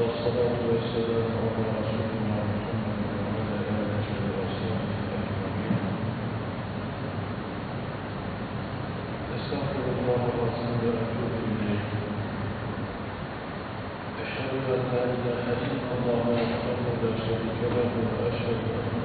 والصلاة والسلام على رسولنا محمد وعلى آله وصحبه أجمعين. أستغفر الله العظيم وأتوب إليه. أشهد أن لا إله إلا الله وحده لا شريك له وأشهد أن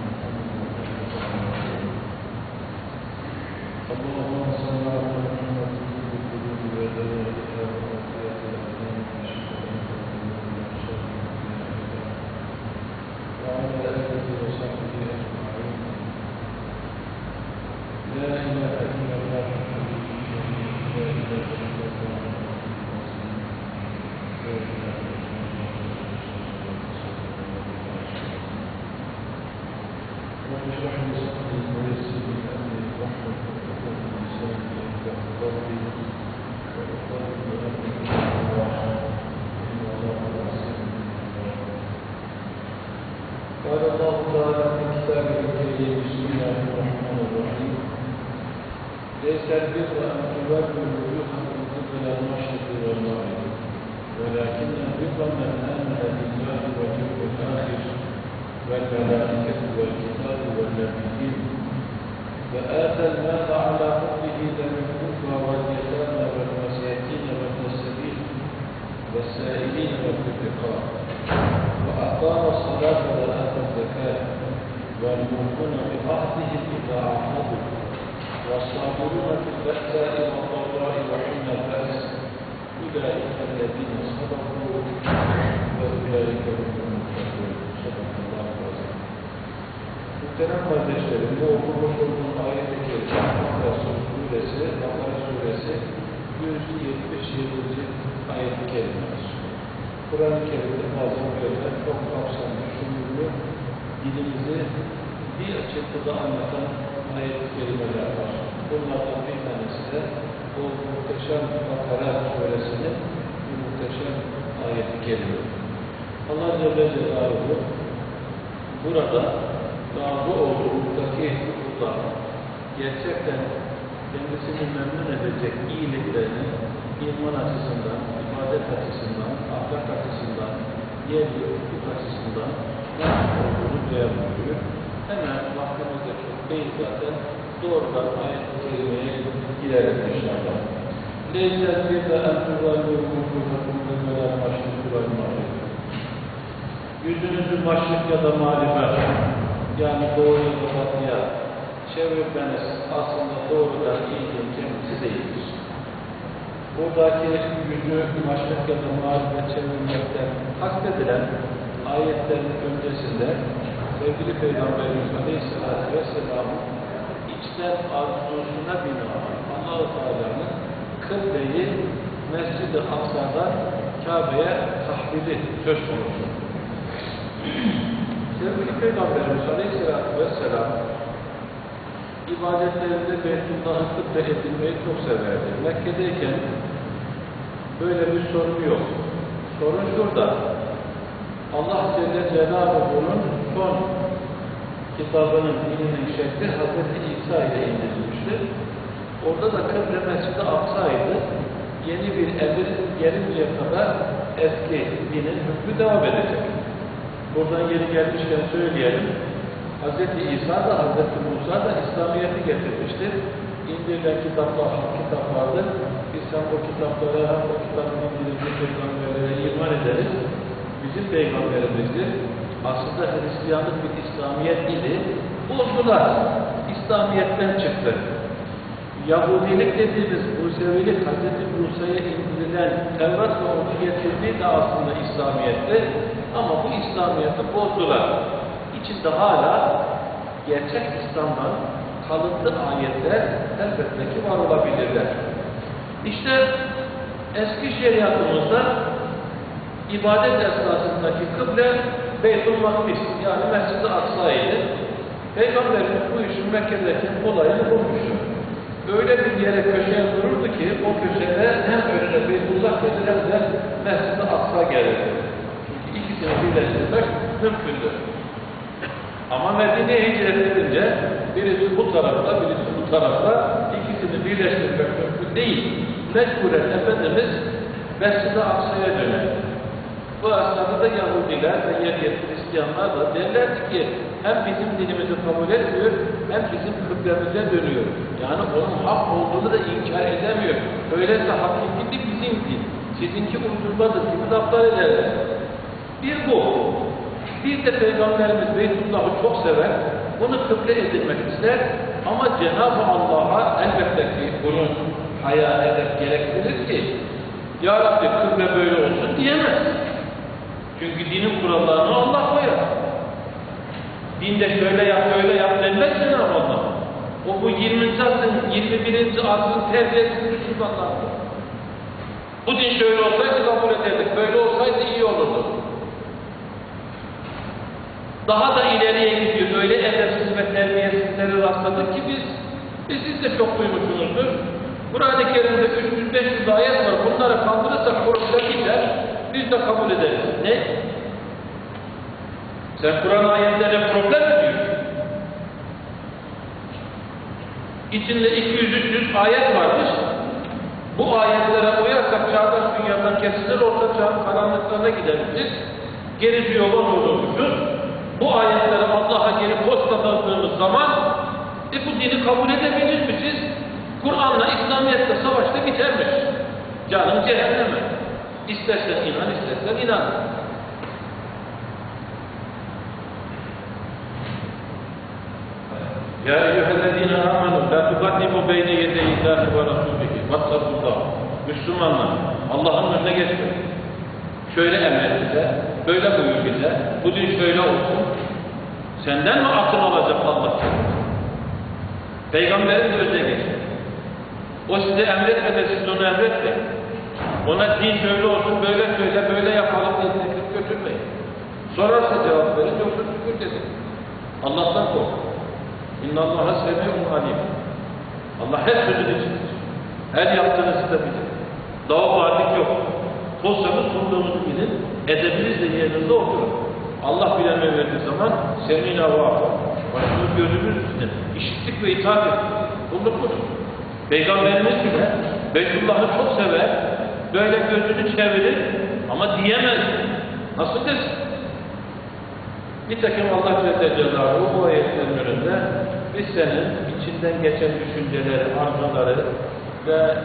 بسم الله الرحمن الرحيم ليس البر أن تولوا وجوهكم قبل المشرق والمغرب ولكن البر من آمن بالله واليوم الآخر والملائكة والكتاب والنبيين وآتى المال على حبه ذوي القربى واليتامى والمساكين وابن والسائلين الرقاب وأقام الصلاة والمؤمنون بعهدهم إذا عاهدوا والصابرون في البأساء والضراء وحين البأس أولئك الذين صدقوا وأولئك هم المتقون صدق الله العظيم Muhterem kardeşlerim, bu okumuş olduğum ayet-i kerime Bakara suresi, Bakara suresi 177. ayet-i kerimedir. Kur'an-ı Kerim'de bazen böyle çok kapsamlı, şumurlu, dilimizi bir açıklıda anlatan ayet-i kerimeler var. Bunlardan bir tanesi de bu muhteşem Bakara suresinin bir muhteşem ayet-i kerime. Allah Celle Celaluhu burada razı olduğu mutlaki kullar gerçekten kendisini memnun edecek iyiliklerini iman açısından, ibadet açısından, ahlak açısından, diğer bir hukuk açısından nasıl olduğunu beyan buyuruyor. Hemen değil zaten doğrudan ayet-i kerimeye girelim inşallah. Leysen bir de en tuvallu vukufakum bilmelen maşrık vel mağrib. Yüzünüzü maşrık ya da mağribe yani doğru ya da batıya çevirmeniz aslında doğrudan iyiliğin kendisi değildir. Buradaki yüzü maşrık ya da mağribe çevirmekten kastedilen ayetlerin öncesinde sevgili Peygamberimiz Aleyhisselatü Vesselam'ın içten arzusuna binaen Allah-u Teala'nın kıbleyi Mescid-i Aksa'dan Kabe'ye tahvili söz konusu. Sevgili Peygamberimiz Aleyhisselatü Vesselam ibadetlerinde Beytullah'ı kıble edilmeyi çok severdi. Mekke'deyken böyle bir sorun yok. Sorun şurada. Allah Celle Celaluhu'nun son kitabının dininin şekli Hz. İsa ile indirilmiştir. Orada da kıble Mescid-i Aksa'ydı. Yeni bir emir gelinceye kadar eski dinin hükmü devam edecek. Buradan yeri gelmişken söyleyelim. Hz. İsa da Hz. Musa da İslamiyet'i getirmiştir. İndirilen kitaplar hak kitaplardır. Biz hem o kitaplara hem o kitabın indirildiği peygamberlere iman ederiz. Bizim peygamberimizdir. Aslında Hristiyanlık bir İslamiyet idi. Bozdular. İslamiyet'ten çıktı. Yahudilik dediğimiz Musevilik Hz. Musa'ya indirilen Tevrat ve onu getirdiği de aslında İslamiyet'ti. Ama bu İslamiyet'i bozdular. İçinde hala gerçek İslam'dan kalıntı ayetler elbette ki var olabilirler. İşte eski şeriatımızda ibadet esnasındaki kıble Beytül Makdis yani Mescid-i Aksa'ydı. Peygamberimiz bu işin Mekke'deki olayını bulmuştu. Öyle bir yere köşeye dururdu ki o köşede hem önüne Beytullah gelir hem de Mescid-i Aksa gelirdi. Çünkü ikisini birleştirmek mümkündür. Ama Medine'ye hicret edince birisi bu tarafta, birisi bu tarafta ikisini birleştirmek mümkün değil. Mecburen Efendimiz Mescid-i Aksa'ya döner. Bu esnada da Yahudiler ve yer Hristiyanlar da derlerdi ki hem bizim dinimizi kabul etmiyor hem bizim kıblemize dönüyor. Yani onun hak olduğunu da inkar edemiyor. Öyleyse hakiki bizim din. Sizinki uydurmadır gibi laflar ederler. Bir bu. Bir de Peygamberimiz Beytullah'ı çok sever. Bunu kıble edilmek ister. Ama Cenab-ı Allah'a elbette ki bunu hayal eder, gerektirir ki Ya Rabbi kıble böyle olsun diyemez. Çünkü dinin kurallarını Allah koyar. Dinde şöyle yap, böyle yap denmez Cenab-ı Allah. O bu 20. asrın, 21. asrın terbiyesini Müslümanlardır. Bu din şöyle olsaydı kabul ederdik, böyle olsaydı iyi olurdu. Daha da ileriye gidiyor. Öyle edepsiz ve terbiyesizleri rastladık ki biz, e siz de çok duymuşsunuzdur. Kur'an-ı Kerim'de 300-500 ayet var. Bunları kaldırırsak problem gider. Biz de kabul ederiz. Ne? Sen Kur'an ayetlerine problem mi diyorsun? İçinde 200-300 ayet varmış. Bu ayetlere uyarsak çağdaş dünyadan kesilir, orta çağın karanlıklarına gideriz. Gerici yola olurmuşuz. Bu ayetleri Allah'a geri postaladığımız zaman e bu dini kabul edebilirmişiz. Kur'an'la, İslamiyet'le savaşta bitermiş. Canım cehenneme. İstersen inan, istersen inan. Ya eyyühellezine amenu la tukaddimu beyne yedeyillahi ve rasulihi vattabullah. Müslümanlar Allah'ın önüne geçmeyin. Şöyle emret bize, böyle buyur bize, bu din şöyle olsun. Senden mi akıl olacak Allah? Peygamberin de önüne geçin. O size emretmedi, siz onu emretmeyin. Ona din şöyle olsun, böyle söyle, böyle yapalım diye teklif götürmeyin. Sorarsa cevap verin, yoksa şükür desin. Allah'tan korkun. İnna Allah'a semi'un alim. Allah her sözünü işitir. Her yaptığınızı da bilir. Daha varlık yok. Pozsanız bulduğunuzu bilin. Edebiniz de yerinizde oturun. Allah bilen verdiği zaman semina ve afa. Başımız gözümüz üstüne. İşittik ve itaat ettik. Bulduk budur. Peygamberimiz bile Beytullah'ı çok sever. Böyle gözünü çevirir ama diyemez. Nasıl desin? Nitekim Allah Celle Celaluhu bu ayetlerin önünde biz senin içinden geçen düşünceleri, arzuları ve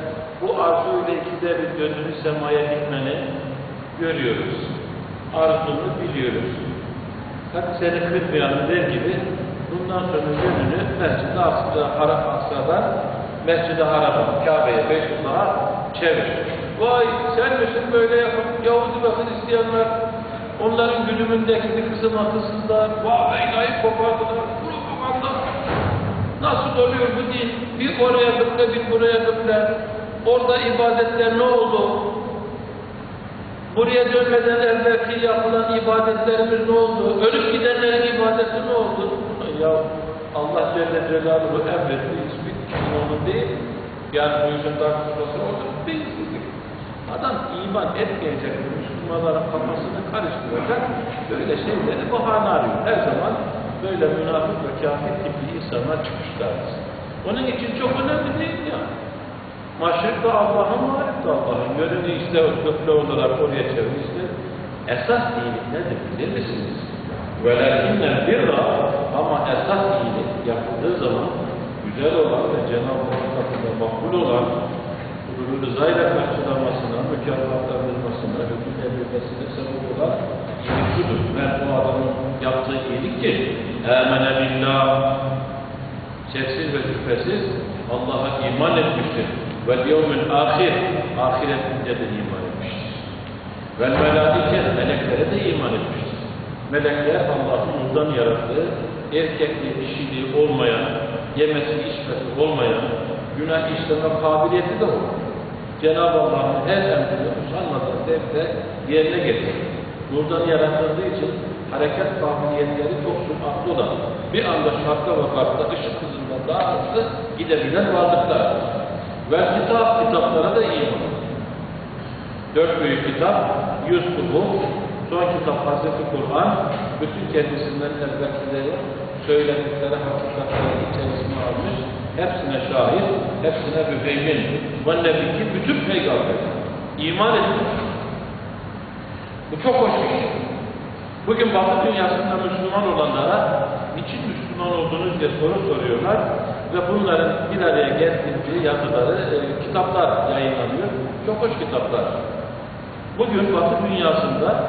bu arzuyla ikide bir gözünü semaya dikmeni görüyoruz. Arzunu biliyoruz. Hadi seni kırmayalım der gibi bundan sonra gönlünü Mescid-i Aksa'dan Mescid-i Haram'a, Kabe'ye, Beytullah'a çevir. Vay sen misin böyle yapıp Yahudi ve Hristiyanlar Onların güdümündeki kızım akılsızlar, vahveylayı kopardılar, propaganda. Nasıl oluyor bu din? Bir oraya kıble, bir buraya kıble. Orada ibadetler ne oldu? Buraya dönmeden evvelki yapılan ibadetlerimiz ne oldu? Ölüp gidenlerin ibadeti ne oldu? Ya Allah Celle Celaluhu emretti, hiçbir kişinin onun değil. Yani bu işin tartışması orada beyinsizlik. Adam iman etmeyecek Müslümanların kafasını karıştıracak böyle şeyleri bahane arıyor. Her zaman böyle münafık ve kafir tipli insanlar çıkmışlardır. Onun için çok önemli değil ya. Maşrik de Allah'ın, mağrib de Allah'ın. Yönünü işte köprü olarak oraya çevirmiştir. Esas iyilik nedir bilir misiniz? وَلَكِنَّ birra ama esas iyilik yapıldığı zaman güzel olan ve Cenab-ı Hak katında makbul olan rızayla karşılanmasına, mükafatlandırmasına, hüküm edilmesine sebep olan iyilik şudur. Ben bu adamın yaptığı iyilik ki اَمَنَ بِاللّٰهِ Şeksiz ve şüphesiz Allah'a iman etmiştir. Ve yevmül ahir, ahiretinde de iman etmiştir. Ve melaike, meleklere de iman etmiştir. Melekler Allah'ın nurdan yarattığı, erkekliği, dişiliği olmayan, yemesi, içmesi olmayan, günah işleme kabiliyeti de olur. Cenab-ı Allah'ın her emrini usanmadan devre yerine getirir. Nurdan yaratıldığı için hareket kabiliyetleri çok süratli olan, bir anda şarkta ve kartta ışık hızından daha hızlı gidebilen varlıklar. Ve kitap, kitaplara da iman. Dört büyük kitap, yüz kubu, son kitap Hazreti Kur'an, bütün kendisinden evvelkileri, söyledikleri hakikatleri içerisine almış, hepsine şahit, hepsine müheymin. Ve nebi ki bütün peygamber iman etmiş. Bu çok hoş bir şey. Bugün Batı dünyasında Müslüman olanlara niçin Müslüman oldunuz diye soru soruyorlar ve bunların bir araya getirdiği yazıları, e, kitaplar yayınlanıyor. Çok hoş kitaplar. Bugün Batı dünyasında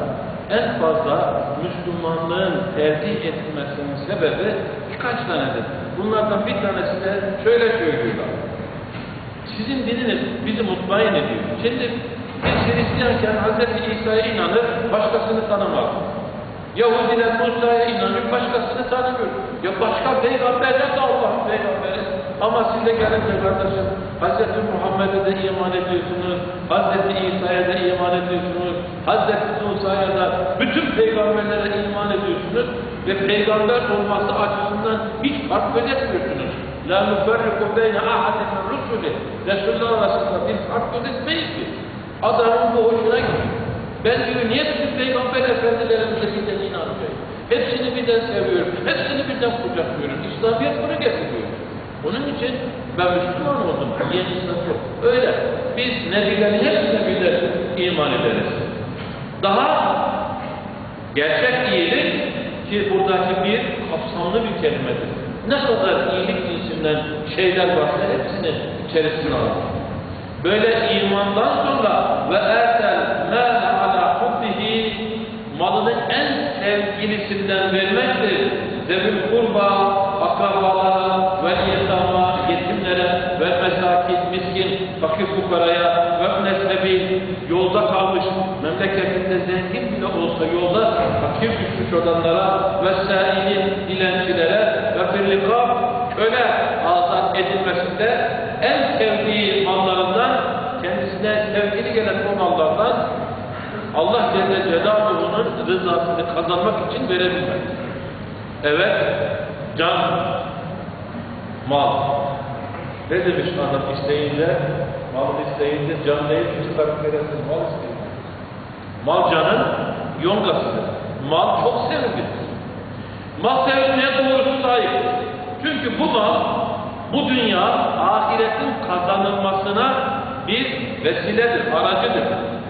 en fazla Müslümanlığın tercih etmesinin sebebi birkaç tanedir. Bunlardan bir tanesi de şöyle söylüyorlar. Sizin dininiz bizi mutmain ediyor. Şimdi biz Hristiyanken Hz. İsa'ya inanır, başkasını tanımaz. Yahudiler Musa'ya inanıyor, başkasını tanımıyor. Ya başka peygamberler de Allah'ın peygamberi. Ama siz de gelince kardeşim, Hz. Muhammed'e de iman ediyorsunuz, Hz. İsa'ya da iman ediyorsunuz, Hz. Musa'ya da bütün peygamberlere iman ediyorsunuz ve peygamber olması açısından hiç fark gözetmiyorsunuz. La nuferriku beyne ahadin min rusuli. Resulullah arasında bir fark gözetmeyiz ki. Adamın bu hoşuna gidiyor. Ben diyor niye bütün peygamber efendilerimize birden inanmıyorum? Hepsini birden seviyorum. Hepsini birden kucaklıyorum. İslamiyet bunu getiriyor. Onun için ben Müslüman oldum. Yeni insan yok. Öyle. Biz nebilerin hepsine birden iman ederiz. Daha gerçek iyilik ki buradaki bir kapsamlı bir kelimedir. Ne kadar iyilik cinsinden şeyler varsa hepsini içerisine alır. Böyle imandan sonra ve ertel mâle alâ hubbihi malının en sevgilisinden vermektir. Zevül kurba, akrabalara ve yetama, yetimlere ve mesakin, miskin, fakir fukaraya nesnebi yolda kalmış, memleketinde zengin bile olsa yolda fakir düşmüş olanlara ve sâilin dilencilere ve birlikâb köle azat edilmesinde en sevdiği mallarından kendisine sevgili gelen o mallardan Allah Celle Celaluhu'nun rızasını kazanmak için verebilmek. Evet, can, mal. Ne demiş adam isteyince, mal isteyince can değil, çıkarıp veresin, mal isteyince. Mal canın yongasıdır. Mal çok sevilir. Mal sevilmeye doğrusu sahip. Çünkü bu mal, bu dünya ahiretin kazanılmasına bir vesiledir, aracıdır.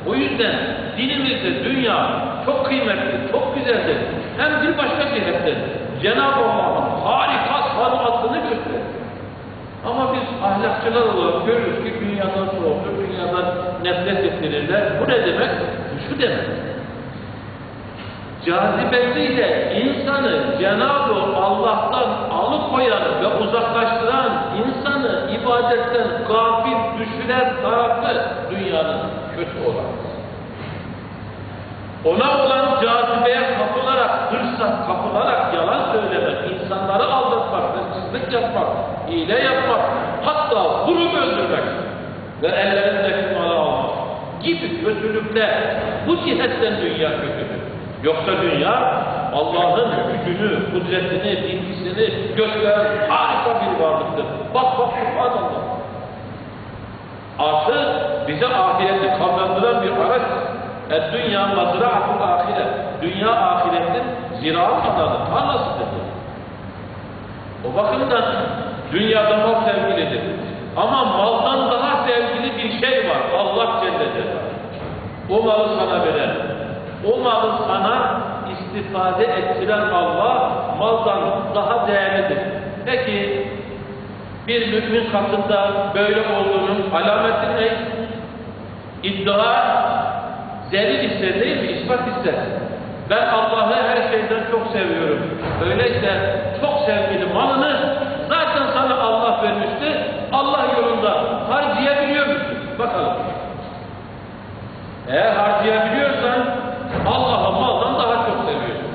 O yüzden dinimizde dünya çok kıymetli, çok güzeldir. Hem bir başka cihetten Cenab-ı Allah'ın harika sanatını gösterir. Ama biz ahlakçılar olarak görürüz ki dünyadan soğutur, dünyadan nefret ettirirler. Bu ne demek? Bu şu demek. Cazibesiyle insanı Cenab-ı Allah'tan alıkoyan ve uzaklaştıran, insanı ibadetten gafil düşüren tarafı dünyanın kötü olan. Ona olan cazibeye kapılarak, hırsa kapılarak yalan hırsızlık yapmak, hile yapmak, hatta vurup öldürmek ve ellerindeki malı almak gibi kötülükler bu cihetten dünya kötüdür. Yoksa dünya Allah'ın gücünü, kudretini, bilgisini gösteren harika bir varlıktır. Bak bak subhanallah. Artı bize ahireti kazandıran bir araç. E dünya mazraatul ahiret. Dünya ahiretin ziraat alanı, tarlasıdır. O bakımdan dünyada mal sevgilidir. Ama maldan daha sevgili bir şey var. Allah Celle Celaluhu. O malı sana veren, o malı sana istifade ettiren Allah maldan daha değerlidir. Peki bir mümin katında böyle olduğunun alameti ne? İddia zelil ister değil mi? İspat ister. Ben Allah'ı her şeyden çok seviyorum. Öyleyse çok sevgili malını zaten sana Allah vermişti. Allah yolunda harcayabiliyor musun? Bakalım. Eğer harcayabiliyorsan Allah'ı maldan daha çok seviyorsun.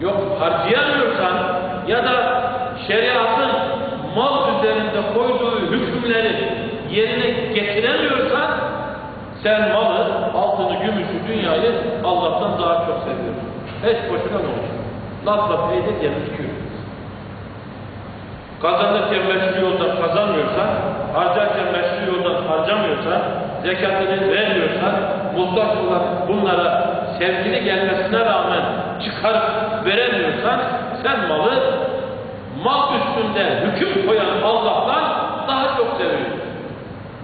Yok harcayamıyorsan ya da şeriatın mal üzerinde koyduğu hükümleri yerine getiremiyorsan sen malı, altını, gümüşü, dünyayı Allah'tan daha çok seviyorsun. Hiç boşuna olmuş. Lafla peyde gelmiş kürü. Kazanırken meşru yoldan kazanmıyorsan, harcarken meşru yoldan harcamıyorsan, zekatını vermiyorsan, muhtaç olan bunlara sevgili gelmesine rağmen çıkarıp veremiyorsan, sen malı mal üstünde hüküm koyan Allah'tan daha çok seviyorsun.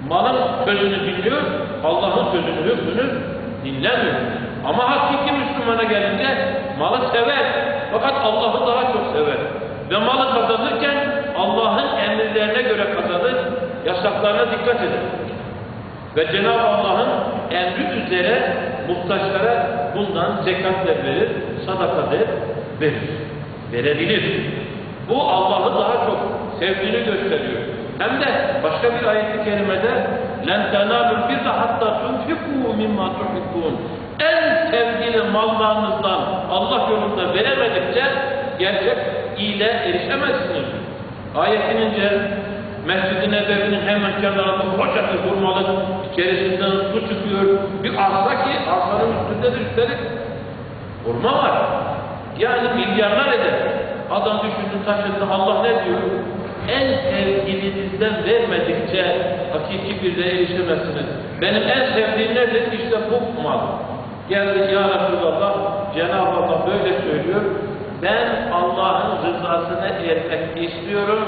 Malın sözünü dinliyor, Allah'ın sözünü, hükmünü dinlemiyor. Ama hakiki Müslümana gelince malı sever. Fakat Allah'ı daha çok sever. Ve malı kazanırken Allah'ın emirlerine göre kazanır, yasaklarına dikkat eder. Ve Cenab-ı Allah'ın emri üzere muhtaçlara bundan zekat da verir, sadaka da verir. Verebilir. Bu Allah'ı daha çok sevdiğini gösteriyor. Hem de başka bir ayet-i kerimede لَنْ تَنَالُوا الْبِرَّ حَتَّى تُنْفِقُوا مِمَّا تُحِبُّونَ En sevgili mallarınızdan Allah yolunda veremedikçe gerçek iyile erişemezsiniz. Ayetinince Mescid-i Nebevi'nin hemen kenarında koca bir hurmalık içerisinden su çıkıyor. Bir arsa ki arsanın üstünde de üstelik hurma var. Yani milyarlar eder. Adam düşündü taşındı Allah ne diyor? En sevgilinizden vermedikçe hakiki bir erişemezsiniz. Benim en sevdiğim nedir? İşte bu mal. Geldi ya Resulallah Cenab-ı Allah böyle söylüyor. Ben Allah'ın rızasına ermek istiyorum.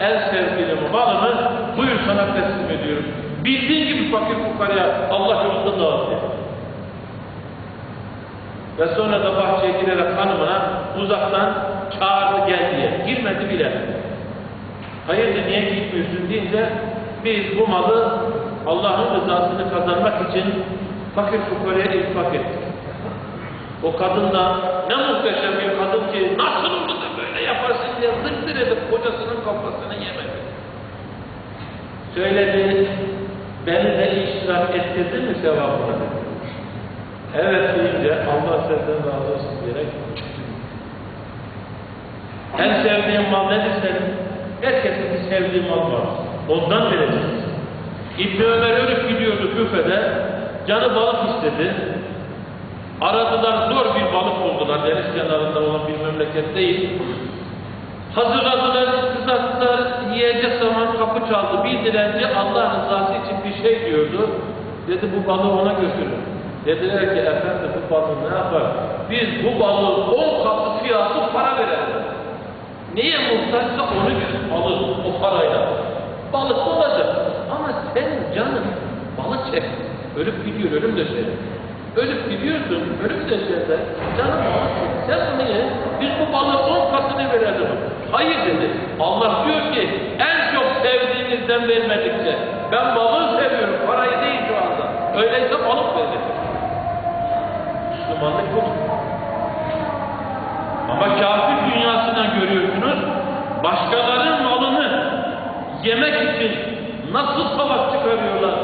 En sevdiğim malımı buyur sana teslim ediyorum. Bildiğin gibi fakir fukaraya Allah yolunda dağıt. Ve sonra da bahçeye girerek hanımına uzaktan çağırdı gel diye. Girmedi bile. Hayırdır niye gitmiyorsun deyince biz bu malı Allah'ın rızasını kazanmak için fakir fukaraya infak ettik. O kadın da ne muhteşem bir kadın ki nasıl oldu da böyle yaparsın diye zır edip kocasının kafasını yemedi. Söyledi, beni de iştirak ettirdin mi sevabına dedi. Evet deyince Allah senden razı olsun diyerek en sevdiğin mal nedir senin? Herkesin bir sevdiği mal var. Ondan vereceksin. İbn Ömer ölüp gidiyordu büfede. Canı balık istedi. Aradılar zor bir balık buldular. Deniz kenarında olan bir memleket değil. Hazırladılar, kızarttılar, yiyecek zaman kapı çaldı. Bir dilenci Allah rızası için bir şey diyordu. Dedi bu balığı ona götürün. Dediler ki efendim bu balığı ne yapar? Biz bu balığı on katı fiyatı para verelim. Neye muhtaçsa onu alır o parayla. Balık olacak. Ama senin canın balık çek. Ölüp gidiyor, ölüm döşeği. Ölüp gidiyorsun, ölüm balık çek. Sen bunu ye, biz bu balığın on katını verelim. Hayır dedi. Allah diyor ki en çok sevdiğinizden vermedikçe ben balığı seviyorum, parayı değil şu anda. Öyleyse balık verin. Müslümanlık budur. Ama kafir dünyasına görüyorsunuz, başkalarının malını yemek için nasıl savaş çıkarıyorlar,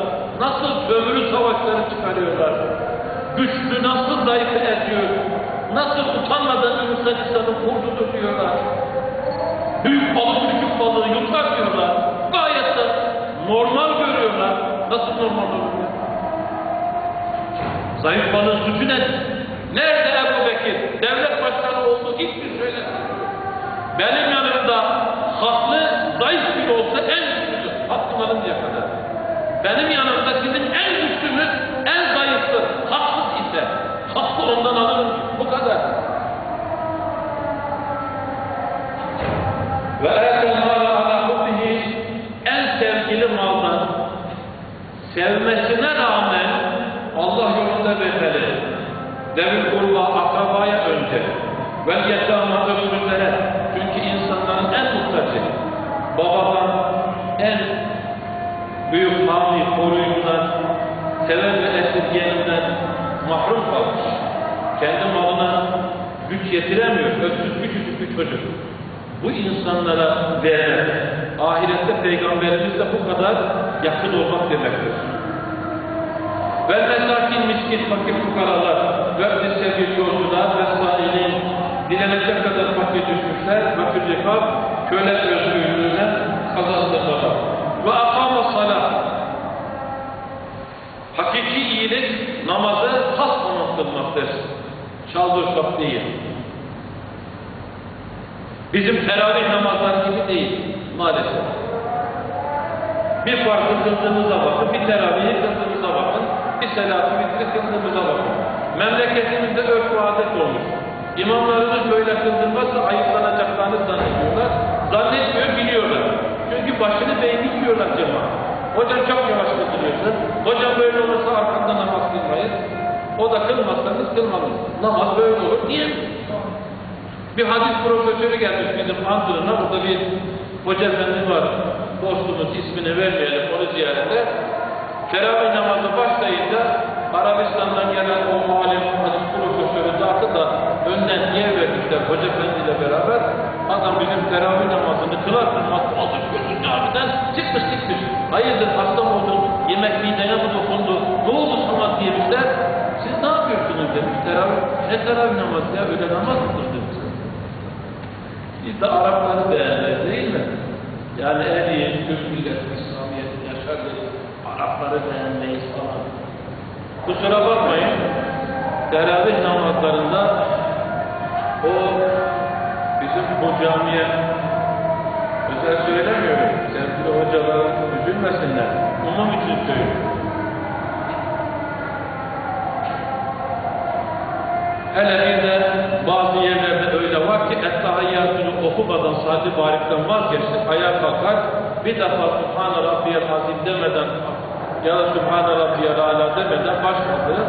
nasıl sömürü savaşları çıkarıyorlar, güçlü nasıl zayıfı ediyor, nasıl utanmadan insan insanı vurdu tutuyorlar, büyük balık küçük balığı yutar diyorlar, gayet de normal görüyorlar, nasıl normal oluyor? Zayıf balığın suçu nedir? Nerede Ebu Bekir? Devlet başkanı oldu hiçbir söylemiyor. Benim yanımda haklı, zayıf biri olsa en güçlüdür. Hakkım alınca kadar. Benim yanımda akrabaya önce ve yetâma öksürlere çünkü insanların en muhtacı babadan en büyük hami koruyucudan seven ve esirgeyeninden mahrum kalmış. Kendi malına güç yetiremiyor. Öksüz küçücük bir çocuk. Bu insanlara vermek. Ahirette Peygamberimiz de bu kadar yakın olmak demektir. Ve mesakin miskin fakir fukaralar ve sebil yolcular ve sahilin dilenecek kadar fakir düşmüşler ve küllifat köle özgürlüğüne kazandırmalar. Ve akama salat. Hakiki iyilik namazı has namaz kılmaktır. Çaldır çok değil. Bizim teravih namazlar gibi değil maalesef. Bir farkı kıldığımıza bakın, bir teravihi kıldığımıza bakın, bir selatı vitri kıldığımıza bakın. Memleketimizde örf adet olmuş. İmamlarımız böyle kıldırmazsa ayıplanacaklarını zannediyorlar. Zannetmiyor, biliyorlar. Çünkü başını beynini yiyorlar cemaat. Hocam çok yavaş kıldırıyorsun. Hocam böyle olursa arkamda namaz kılmayız. O da kılmazsanız kılmadınız. Namaz böyle olur diye bir hadis profesörü gelmiş bizim Antırı'na. Burada bir hoca efendi var. Dostumuz ismini vermeyelim onu ziyarete. Teravih namazı başlayınca Arabistan'dan gelen o malum hadis profesörü zatı da önden yer vermişler Hoca Efendi ile beraber. Adam bizim teravih namazını kılar kılmaz almış gözünü camiden çıkmış gitmiş. Hayırdır hasta mı oldun? Yemek midene mi dokundu? Ne oldu sana diyemişler. Siz ne yapıyorsunuz demiş. Teravih, ne teravih namazı ya öyle namaz mıdır demiş. Biz de Arapları beğenler değil mi? Yani en iyi Türk milleti Arapları beğenmeyiz falan. Kusura bakmayın, teravih namazlarında o bizim bu camiye özel söylemiyorum. Sevgili hocalarım üzülmesinler. Umum için söylüyorum. Hele bir de bazı yerlerde öyle var ki Ettehiyyatını okumadan sadece barikten vazgeçtik, ayağa kalkar, bir defa Subhane Rabbiyel Azim demeden ya da Subhane Rabbiyel Ala demeden baş kaldırır.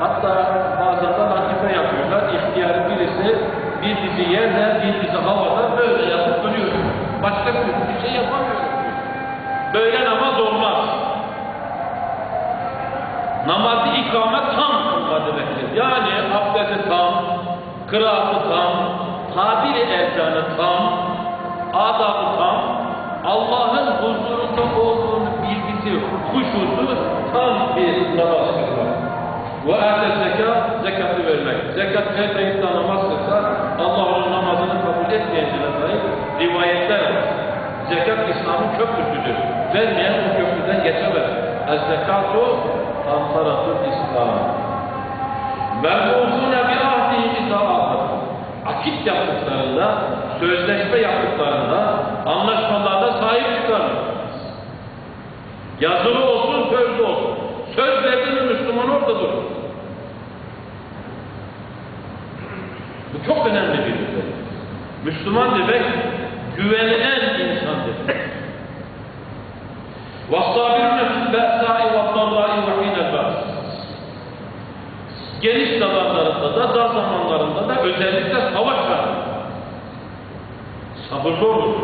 Hatta bazen latife yapıyorlar. İhtiyarı birisi bir dizi yerde, bir dizi havada böyle yapıp duruyor. Başka bir şey yapamıyor. Böyle namaz olmaz. Namazı ikamet tam kılmadı bekler. Yani abdesti tam, kıraatı tam, tabiri erkanı tam, adabı tam, Allah'ın huzurunda olduğunu bilgisi, huşusu tam bir namaz kılmak. Ve ete zekat, zekatı vermek. Zekat vermeyip de namaz kılsa Allah onun namazını kabul etmeyeceğine dair rivayetler var. Zekat İslam'ın köprüsüdür. Vermeyen o köprüden geçemez. Ez-zekatu antaratul İslam. Mevzufune bi ahdihi izâ Akit yaptıklarında, sözleşme yaptıklarında, anlaşmalarda. Yazılı olsun, sözlü olsun. Söz verdi mi Müslüman orada durur. Bu çok önemli bir özellik. Müslüman demek güvenilen insan demek. وَالصَّابِرُونَ فِي الْبَأْسَاءِ وَالضَّرَّاءِ وَحِينَ الْبَأْسِ Geniş zamanlarında da, dar zamanlarında da özellikle savaş var. Sabırlı olur.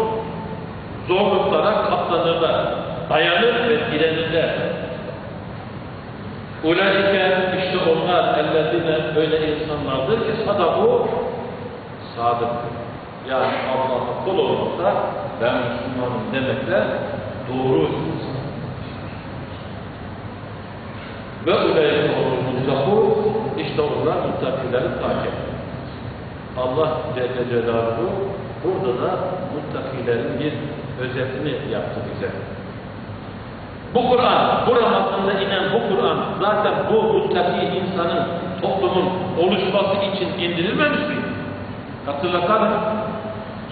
Zorluklara katlanırlar. Dayanır ve direnirler. Ulaike işte onlar ellezine öyle insanlardır ki sadaku sadık. Yani Allah'a kul olmakta ben Müslümanım demekle doğru. Ve ulaike olur muttaku işte onlar muttakileri takip. Allah Celle Celaluhu burada da muttakilerin bir özetini yaptı bize. Bu Kur'an, bu Ramazan'da inen bu Kur'an zaten bu muttaki insanın, toplumun oluşması için indirilmemiş mi? Hatırlatalım.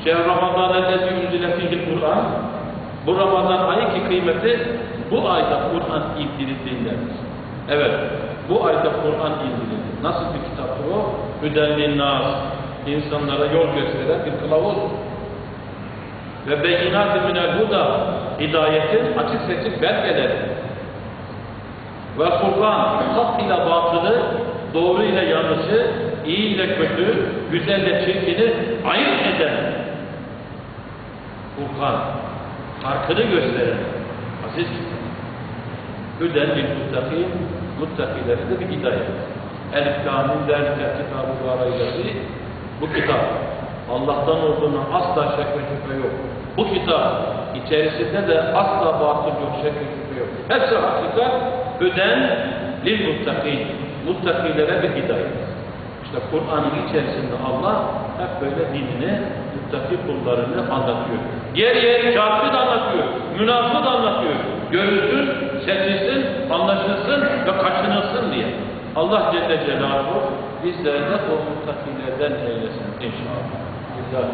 Şehr Ramazan ellezi ünzile fihil Kur'an. Bu Ramazan ayı ki kıymeti bu ayda Kur'an indirildiğindendir. Evet, bu ayda Kur'an indirildi. Nasıl bir kitaptır o? Hüdenlin nas, insanlara yol gösteren bir kılavuz. Ve beyinat-ı minel huda, hidayetin açık seçik belgeleri. Ve Kur'an, hak ile batılı, doğru ile yanlışı, iyi ile kötü, güzel ile çirkini ayırt eden Kur'an, farkını gösteren aziz kitap. Hüden bil muttakin, muttakilere de bir hidayet. Elif kâmin derken kitabı varayları bu kitap Allah'tan olduğuna asla şek şüphe yok. Bu kitap içerisinde de asla batıl yok, şek yok. Hepsi hakikat, öden lil muttakin. Muttakilere bir hidayet. İşte Kur'an'ın içerisinde Allah hep böyle dinini, muttaki kullarını anlatıyor. Yer yer kafir anlatıyor, münafık anlatıyor. Görülsün, seçilsin, anlaşılsın ve kaçınılsın diye. Allah Celle Celaluhu bizleri de o muttakilerden eylesin inşallah. Güzel.